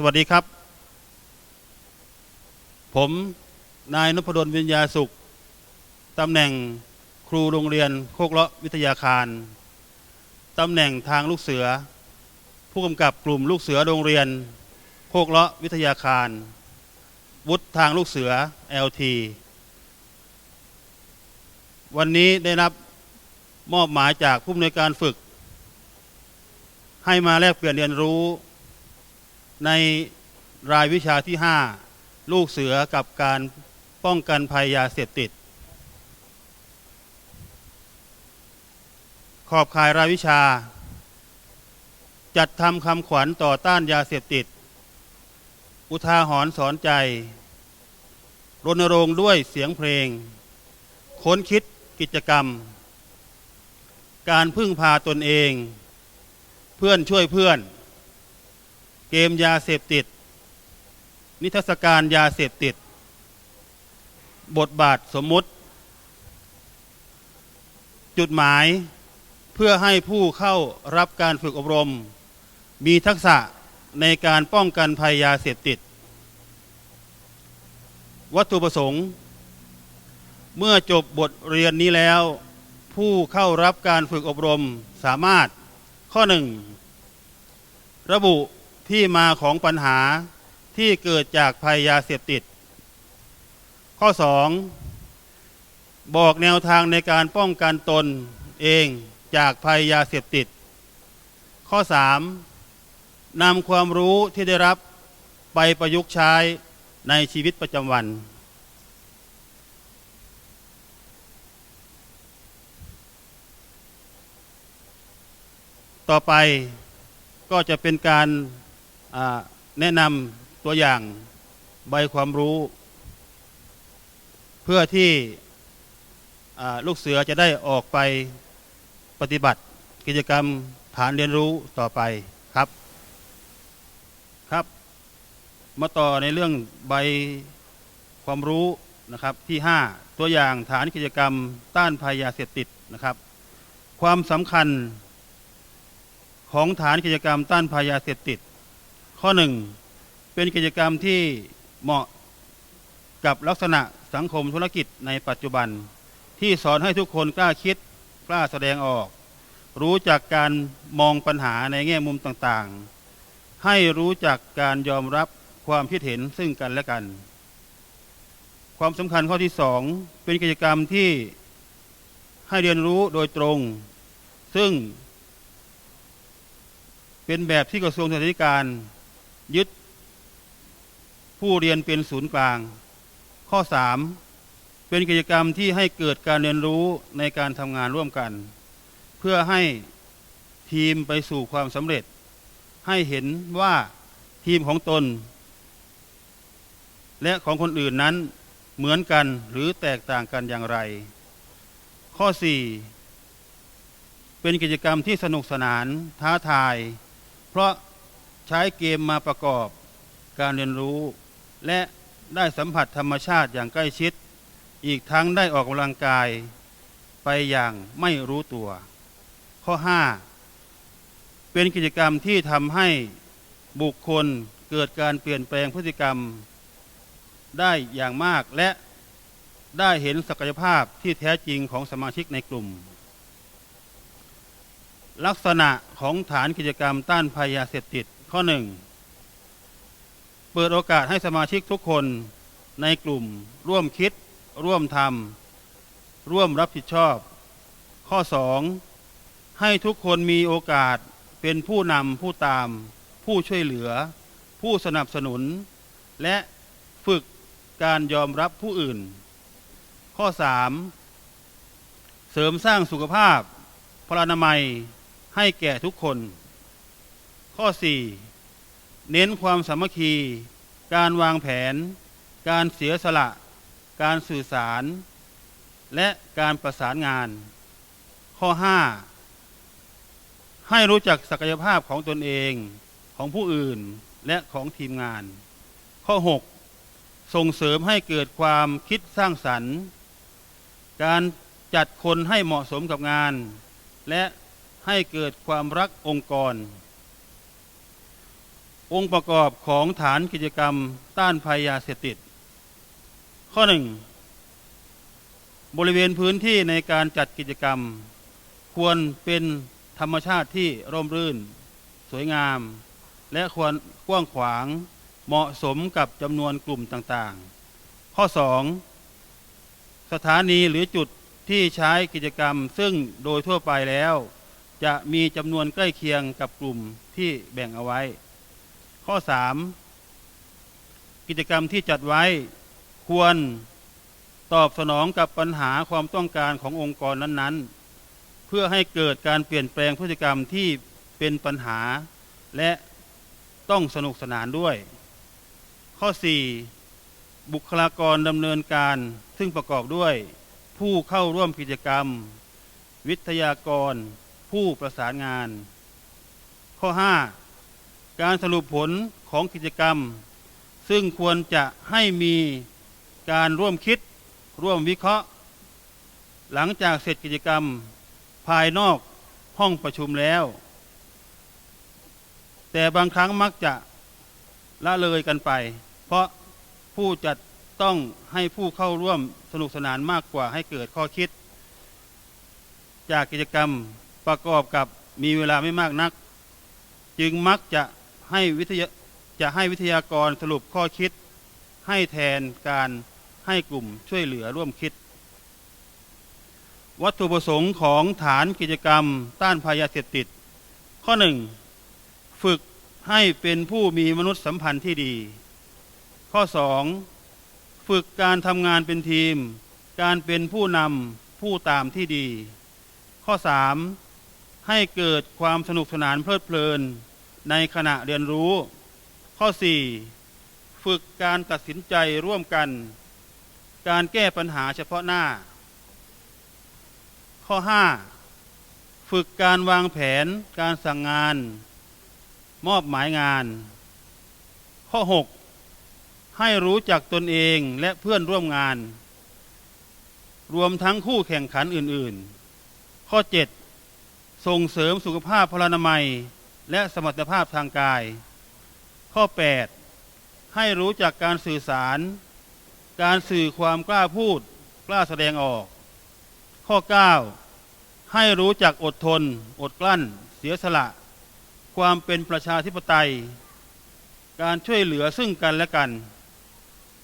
สวัสดีครับ ผมนายนพดลวิญญาสุขตำแหน่งครูโรงเรียนโคกเลาะวิทยาคารตำแหน่งทางลูกเสือ ผู้กำกับกลุ่มลูกเสือโรงเรียน โคกเลาะวิทยาคาร วุฒิทางลูกเสือ LT วันนี้ได้รับมอบหมายจากผู้อำนวยการฝึก ให้มาแลกเปลี่ยนเรียนรู้ ในรายวิชาที่ 5 ลูกเสือกับการป้องกันภัยยาเสพติด ขอบข่ายรายวิชา จัดทำคำขวัญต่อต้านยาเสพติด อุทาหรณ์สอนใจ รณรงค์ด้วยเสียงเพลง ค้นคิดกิจกรรม การพึ่งพาตนเอง เพื่อนช่วยเพื่อน เกมยาเสพติด นิทรรศการยาเสพติด บทบาทสมมุติ จุดหมายเพื่อให้ผู้เข้ารับการฝึกอบรม มีทักษะในการป้องกันภัยยาเสพติด วัตถุประสงค์ เมื่อจบบทเรียนนี้แล้ว ผู้เข้ารับการฝึกอบรมสามารถข้อหนึ่งระบุ ที่มาของปัญหาที่เกิดจากภัยยาเสพติด ข้อ 2 บอกแนวทางในการป้องกันตนเองจากภัยยาเสพติด ข้อ 3 นำความรู้ที่ได้รับไปประยุกต์ใช้ในชีวิตประจำวัน ต่อไปก็จะเป็นการ แนะนำตัวอย่างใบความรู้ เพื่อที่ลูกเสือจะได้ออกไปปฏิบัติกิจกรรมฐานเรียนรู้ต่อไปครับครับ มาต่อในเรื่องใบความรู้นะครับที่5ตัวอย่างฐานกิจกรรมต้านภัยยาเสพติดนะครับ ความสำคัญของฐานกิจกรรมต้านภัยยาเสพติด ข้อหนึ่งเป็นกิจกรรมที่เหมาะกับลักษณะสังคมธุรกิจในปัจจุบัน ที่สอนให้ทุกคนกล้าคิดกล้าแสดงออก รู้จักการมองปัญหาในแง่มุมต่างๆ ให้รู้จักการยอมรับความคิดเห็นซึ่งกันและกัน ความสำคัญข้อที่สองเป็นกิจกรรมที่ให้เรียนรู้โดยตรง ซึ่งเป็นแบบที่กระทรวงศึกษาธิการ ยึด ผู้เรียนเป็นศูนย์กลาง ข้อ 3 เป็นกิจกรรมที่ให้เกิดการเรียนรู้ในการทำงานร่วมกัน เพื่อให้ทีมไปสู่ความสำเร็จ ให้เห็นว่าทีมของตน และของคนอื่นนั้นเหมือนกันหรือแตกต่างกันอย่างไร ข้อ 4 เป็นกิจกรรมที่สนุกสนานท้าทาย เพราะ ใช้เกมมาประกอบการเรียนรู้ และได้สัมผัสธรรมชาติอย่างใกล้ชิด อีกทั้งได้ออกกำลังกายไปอย่างไม่รู้ตัว ข้อ 5 เป็นกิจกรรมที่ทำให้บุคคลเกิดการเปลี่ยนแปลงพฤติกรรม ได้อย่างมากและได้เห็นศักยภาพที่แท้จริงของสมาชิกในกลุ่ม ลักษณะของฐานกิจกรรมต้านภัยยาเสพติด ข้อหนึ่งเปิดโอกาสให้สมาชิกทุกคนในกลุ่ม ร่วมคิด ร่วมทำร่วมรับผิดชอบ ข้อ 2 ให้ทุกคนมีโอกาสเป็นผู้นำผู้ตาม ผู้ช่วยเหลือ ผู้สนับสนุน และฝึกการยอมรับผู้อื่น ข้อ 3 เสริมสร้างสุขภาพพลานามัยให้แก่ทุกคน ข้อ 4 เน้นความสามัคคี การวางแผน การเสียสละ การสื่อสาร และการประสานงาน ข้อ 5 ให้รู้จักศักยภาพของตนเองของผู้อื่นและของทีมงาน ข้อ 6 ส่งเสริมให้เกิดความคิดสร้างสรรค์ การจัดคนให้เหมาะสมกับงาน และให้เกิดความรักองค์กร องค์ประกอบของฐานกิจกรรมต้านภัยยาเสพติด ข้อหนึ่งบริเวณพื้นที่ในการจัดกิจกรรม ควรเป็นธรรมชาติที่ร่มรื่น สวยงาม และควรกว้างขวางเหมาะสมกับจำนวนกลุ่มต่างๆ ข้อ 2 สถานีหรือจุดที่ใช้กิจกรรมซึ่งโดยทั่วไปแล้ว จะมีจำนวนใกล้เคียงกับกลุ่มที่แบ่งเอาไว้ ข้อ 3 กิจกรรมที่จัดไว้ควรตอบสนองกับปัญหาความต้องการขององค์กรนั้นๆ เพื่อให้เกิดการเปลี่ยนแปลงพฤติกรรมที่เป็นปัญหา และต้องสนุกสนานด้วย ข้อ 4 บุคลากรดำเนินการซึ่งประกอบด้วย ผู้เข้าร่วมกิจกรรม วิทยากร ผู้ประสานงาน ข้อ 5 การสรุปผลของกิจกรรม ซึ่งควรจะให้มีการร่วมคิดร่วมวิเคราะห์ หลังจากเสร็จกิจกรรมภายนอกห้องประชุมแล้ว แต่บางครั้งมักจะละเลยกันไป เพราะผู้จัดต้องให้ผู้เข้าร่วมสนุกสนานมากกว่าให้เกิดข้อคิด จากกิจกรรมประกอบกับมีเวลาไม่มากนัก จึงมักจะ ให้วิทยาจะให้วิทยากรสรุปข้อคิด ให้แทนการให้กลุ่มช่วยเหลือร่วมคิด วัตถุประสงค์ของฐานกิจกรรมต้านภัยาเสพติด ข้อหนึ่งฝึกให้เป็นผู้มีมนุษยสัมพันธ์ที่ดี ข้อ 2. ฝึกการทำงานเป็นทีม การเป็นผู้นำผู้ตามที่ดี ข้อ 3. ให้เกิดความสนุกสนานเพลิดเพลิน ในขณะเรียนรู้ ข้อ 4. ฝึกการตัดสินใจร่วมกัน การแก้ปัญหาเฉพาะหน้า ข้อ 5. ฝึกการวางแผนการสั่งงาน มอบหมายงาน ข้อ 6 ให้รู้จักตนเองและเพื่อนร่วมงาน รวมทั้งคู่แข่งขันอื่น ๆ ข้อ 7 ส่งเสริมสุขภาพพลานามัย และสมรรถภาพทางกาย ข้อ 8 ให้รู้จักการสื่อสาร การสื่อความกล้าพูด กล้าแสดงออก ข้อ 9 ให้รู้จักอดทน อดกลั้น เสียสละ ความเป็นประชาธิปไตย การช่วยเหลือซึ่งกันและกัน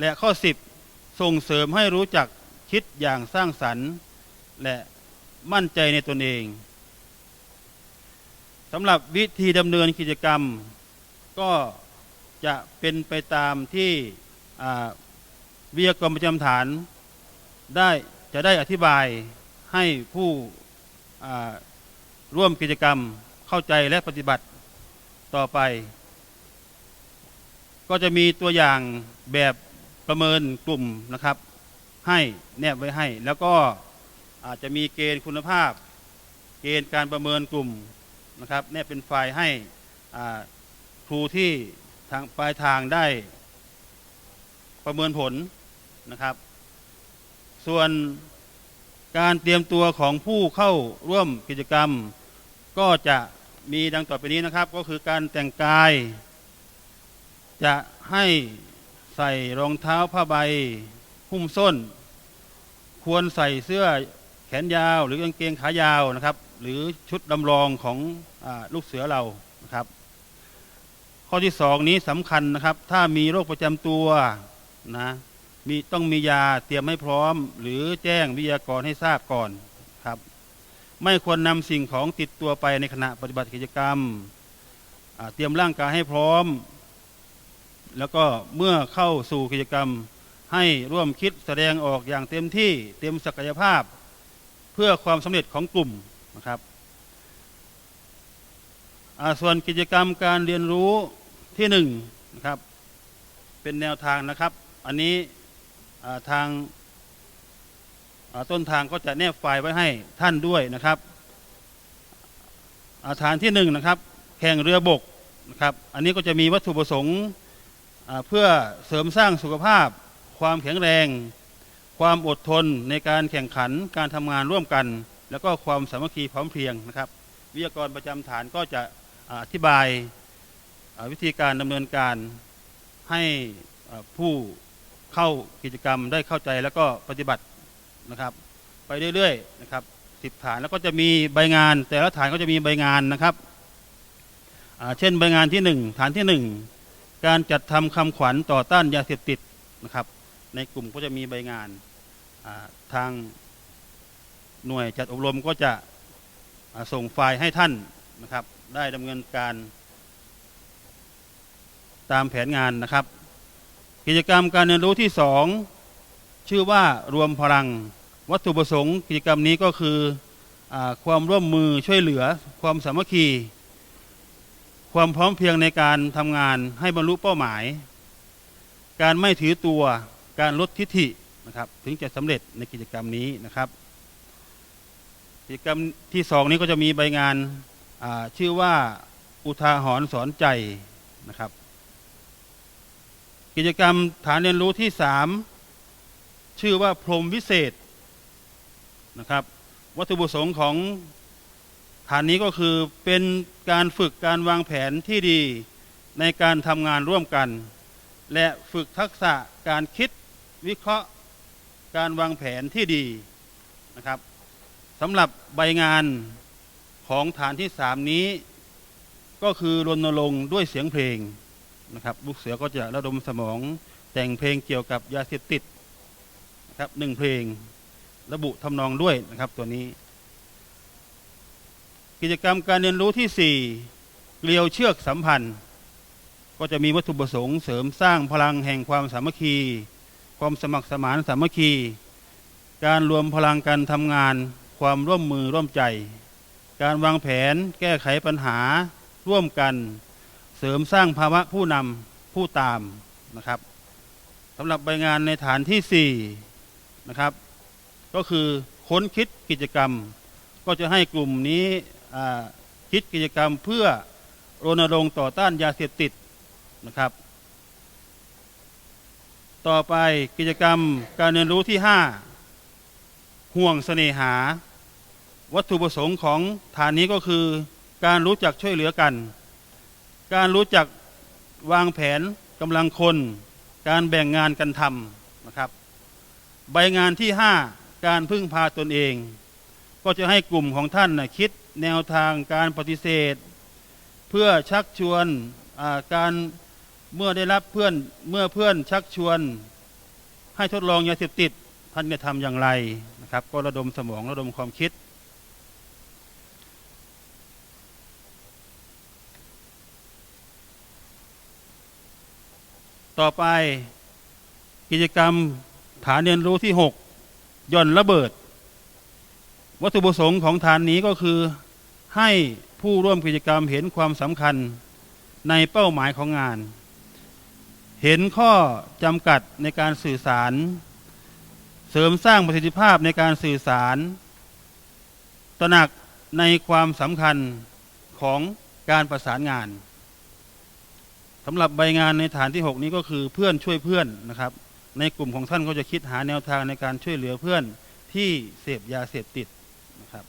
และข้อ 10 ส่งเสริมให้รู้จักคิดอย่างสร้างสรรค์ และมั่นใจในตนเอง สำหรับวิธีดำเนินกิจกรรม ก็จะเป็นไปตามที่วิทยากรประจำฐานได้จะได้อธิบายให้ผู้ร่วมกิจกรรมเข้าใจและปฏิบัติต่อไป ก็จะมีตัวอย่างแบบประเมินกลุ่มนะครับ ให้แนบไว้ให้ แล้วก็อาจจะมีเกณฑ์คุณภาพ เกณฑ์การประเมินกลุ่ม นะครับแนบเป็นไฟล์ให้ครูที่ทางปลายทางได้ประเมินผลนะครับ ส่วนการเตรียมตัวของผู้เข้าร่วมกิจกรรม ก็จะมีดังต่อไปนี้นะครับ ก็คือการแต่งกาย จะให้ใส่รองเท้าผ้าใบหุ้มส้น ควรใส่เสื้อแขนยาว หรือกางเกงขายาวนะครับ หรือชุดดำรองของ ลูกเสือเรานะครับ ข้อที่สองนี้สำคัญนะครับ ถ้ามีโรคประจำตัวนะมีต้องมียาเตรียมให้พร้อม หรือแจ้งวิทยากรให้ทราบก่อนครับ ไม่ควรนำสิ่งของติดตัวไปในขณะปฏิบัติกิจกรรม เตรียมร่างกายให้พร้อม แล้วก็เมื่อเข้าสู่กิจกรรมให้ร่วมคิดแสดงออกอย่างเต็มที่เต็มศักยภาพ เพื่อความสำเร็จของกลุ่มนะครับ ส่วนกิจกรรมการเรียนรู้ที่หนึ่งนะครับ เป็นแนวทางนะครับ อันนี้ทางาต้นทางก็จะแนบไฟล์ไว้ให้ท่านด้วยนะครับฐานที่หนึ่งนะครับ แข่งเรือบกนะครับ อันนี้ก็จะมีวัตถุประสงค์เพื่อเสริมสร้างสุขภาพ ความแข็งแรง ความอดทนในการแข่งขันการทำงานร่วมกัน แล้วก็ความสามัคคีพร้อมเพรียงนะครับ วิทยากรประจำฐานก็จะ อธิบายวิธีการดำเนินการให้ผู้เข้ากิจกรรมได้เข้าใจแล้วก็ปฏิบัตินะครับ ไปเรื่อยๆนะครับสิบฐานแล้วก็จะมีใบงาน แต่ละฐานก็จะมีใบงานนะครับเช่นใบงานที่หนึ่งฐานที่หนึ่งการจัดทำคำขวัญต่อต้านยาเสพติดนะครับ ในกลุ่มก็จะมีใบงานทางหน่วยจัดอบรมก็จะส่งไฟล์ให้ท่านนะครับ ได้ดำเนินการ ตามแผนงานนะครับ กิจกรรมการเรียนรู้ที่สองชื่อว่ารวมพลัง วัตถุประสงค์ กิจกรรมนี้ก็คืออความร่วมมือช่วยเหลือ ความสามัคคี ความพร้อมเพียงในการทำงานให้บรรลุเป้าหมาย การไม่ถือตัวการลดทิฐินะครับถึงจะสำเร็จในกิจกรรมนี้นะครับ กิจกรรมที่สองนี้ก็จะมีใบงาน ชื่อว่าอุทาหรณ์สอนใจนะครับ กิจกรรมฐานเรียนรู้ที่สามชื่อว่าพรมวิเศษนะครับ วัตถุประสงค์ของฐานนี้ก็คือเป็นการฝึกการวางแผนที่ดีในการทำงานร่วมกัน และฝึกทักษะการคิดวิเคราะห์การวางแผนที่ดีนะครับสำหรับใบงาน ของฐานที่สามนี้ ก็คือรณรงค์ด้วยเสียงเพลงนะครับลูกเสือก็จะระดมสมองแต่งเพลงเกี่ยวกับยาเสพติดนะครับหนึ่งเพลงระบุทำนองด้วยนะครับตัวนี้ กิจกรรมการเรียนรู้ที่ 4 เกลียวเชือกสัมพันธ์ ก็จะมีวัตถุประสงค์เสริมสร้างพลังแห่งความสามัคคี ความสมัครสมานสามัคคี การรวมพลังการทำงาน ความร่วมมือร่วมใจ การวางแผนแก้ไขปัญหาร่วมกัน เสริมสร้างภาวะผู้นำผู้ตามนะครับสำหรับใบงานในฐานที่4นะครับก็คือค้นคิดกิจกรรม ก็จะให้กลุ่มนี้คิดกิจกรรมเพื่อรณรงค์ต่อต้านยาเสพติดนะครับ ต่อไปกิจกรรมการเรียนรู้ที่ 5 ห่วงเสน่หา วัตถุประสงค์ของฐานนี้ก็คือการรู้จักช่วยเหลือกัน การรู้จักวางแผนกำลังคน การแบ่งงานกันทำนะครับ ใบงานที่ 5 การพึ่งพาตนเอง ก็จะให้กลุ่มของท่านนะคิดแนวทางการปฏิเสธ เพื่อชักชวนการเมื่อได้รับเพื่อนเมื่อเพื่อนชักชวน ให้ทดลองยาเสพติดท่านจะทำอย่างไรนะครับ ก็ระดมสมองระดมความคิด ต่อไป กิจกรรมฐานเรียนรู้ที่ 6 ย่อนระเบิด วัตถุประสงค์ของฐานนี้ก็คือ ให้ผู้ร่วมกิจกรรมเห็นความสำคัญในเป้าหมายของงาน เห็นข้อจำกัดในการสื่อสาร เสริมสร้างประสิทธิภาพในการสื่อสาร ตระหนักในความสำคัญของการประสานงาน สำหรับใบงานในฐานที่ 6 นี้ก็คือเพื่อนช่วยเพื่อนนะครับ ในกลุ่มของท่านก็จะคิดหาแนวทางในการช่วยเหลือเพื่อนที่เสพยาเสพติดนะครับ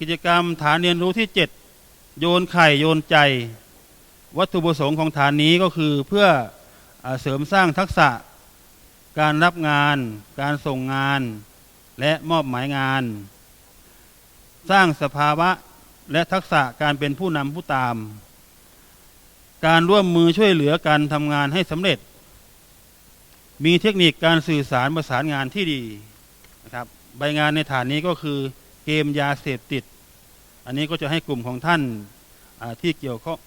กิจกรรมฐานเรียนรู้ที่ 7 โยนไข่โยนใจ วัตถุประสงค์ของฐานนี้ก็คือเพื่ออเสริมสร้างทักษะ การรับงาน การส่งงาน และมอบหมายงาน สร้างสภาวะ และทักษะการเป็นผู้นำผู้ตาม การร่วมมือช่วยเหลือการทำงานให้สำเร็จ มีเทคนิคการสื่อสารประสานงานที่ดีนะครับใบงานในฐานนี้ก็คือเกมยาเสพติด อันนี้ก็จะให้กลุ่มของท่านาที่เกี่ยวข้อง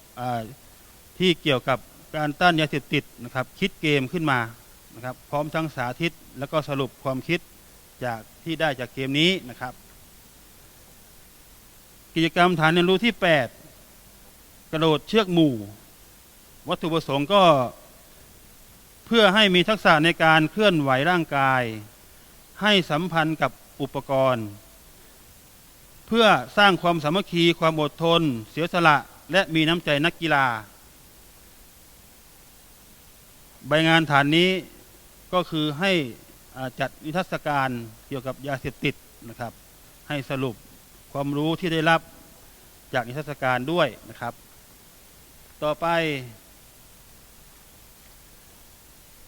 ที่เกี่ยวกับการต้านยาเสพติดนะครับคิดเกมขึ้นมานะครับพร้อมทั้งสาธิต แล้วก็สรุปความคิดจากที่ได้จากเกมนี้นะครับ กิจกรรมฐานเรียนรู้ที่ 8 กระโดดเชือกหมู่ วัตถุประสงค์ก็เพื่อให้มีทักษะในการเคลื่อนไหวร่างกาย ให้สัมพันธ์กับอุปกรณ์ เพื่อสร้างความสามัคคีความอดทน เสียสละและมีน้ำใจนักกีฬา ใบงานฐานนี้ก็คือให้จัดนิทรรศการเกี่ยวกับยาเสพติดนะครับ ให้สรุป ความรู้ที่ได้รับจากนิทรรศการด้วยนะครับ ต่อไป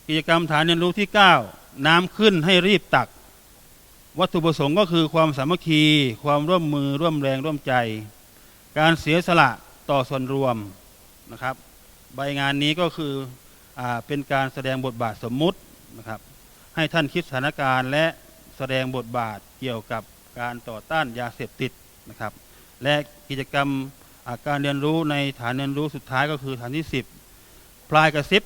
กิจกรรมฐานเรียนรู้ที่ 9 น้ำขึ้นให้รีบตัก วัตถุประสงค์ก็คือความสามัคคี ความร่วมมือร่วมแรงร่วมใจ การเสียสละต่อส่วนรวมนะครับ ใบงานนี้ก็คืออเป็นการแสดงบทบาทสมมุตินะครับ ให้ท่านคิดสถานการณ์และแสดงบทบาทเกี่ยวกับ การต่อต้านยาเสพติดนะครับ และกิจกรรมอาการเรียนรู้ในฐานเรียนรู้สุดท้ายก็คือฐานที่ 10พลายกระซิบ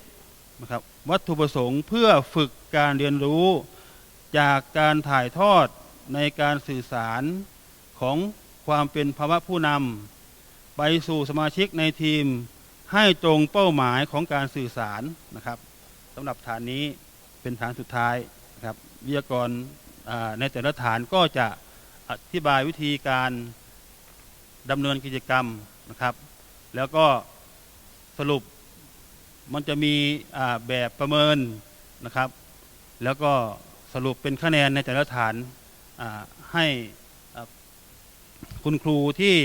นะครับวัตถุประสงค์เพื่อฝึกการเรียนรู้จากการถ่ายทอดในการสื่อสารของความเป็นภาวะผู้นำไปสู่สมาชิกในทีมให้ตรงเป้าหมายของการสื่อสารนะครับสำหรับฐานนี้เป็นฐานสุดท้ายนะครับวิทยากรในแต่ละฐานก็จะ อธิบายวิธีการดำเนินกิจกรรมนะครับ แล้วก็สรุปมันจะมีแบบประเมินนะครับ แล้วก็สรุปเป็นคะแนนในแต่ละฐานให้คุณครูที่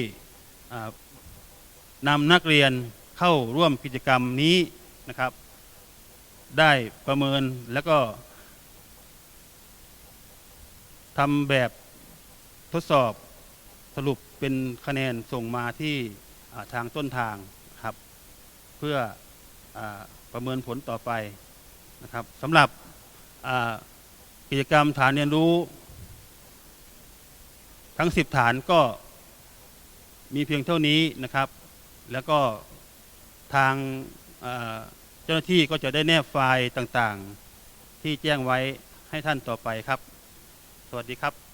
นำนักเรียนเข้าร่วมกิจกรรมนี้นะครับ ได้ประเมินแล้วก็ทำแบบ ดสอบสรุปเป็นคะแนนส่งมาที่ทางต้นทางครับ เพื่ออประเมินผลต่อไปนะครับสำหรับกิจกรรมฐานเรียนรู้ ทั้ง 10 ฐานก็มีเพียงเท่านี้นะครับ แล้วก็ทางเจ้าหน้าที่ก็จะได้แนบไฟล์ต่างๆ ที่แจ้งไว้ให้ท่านต่อไปครับ สวัสดีครับ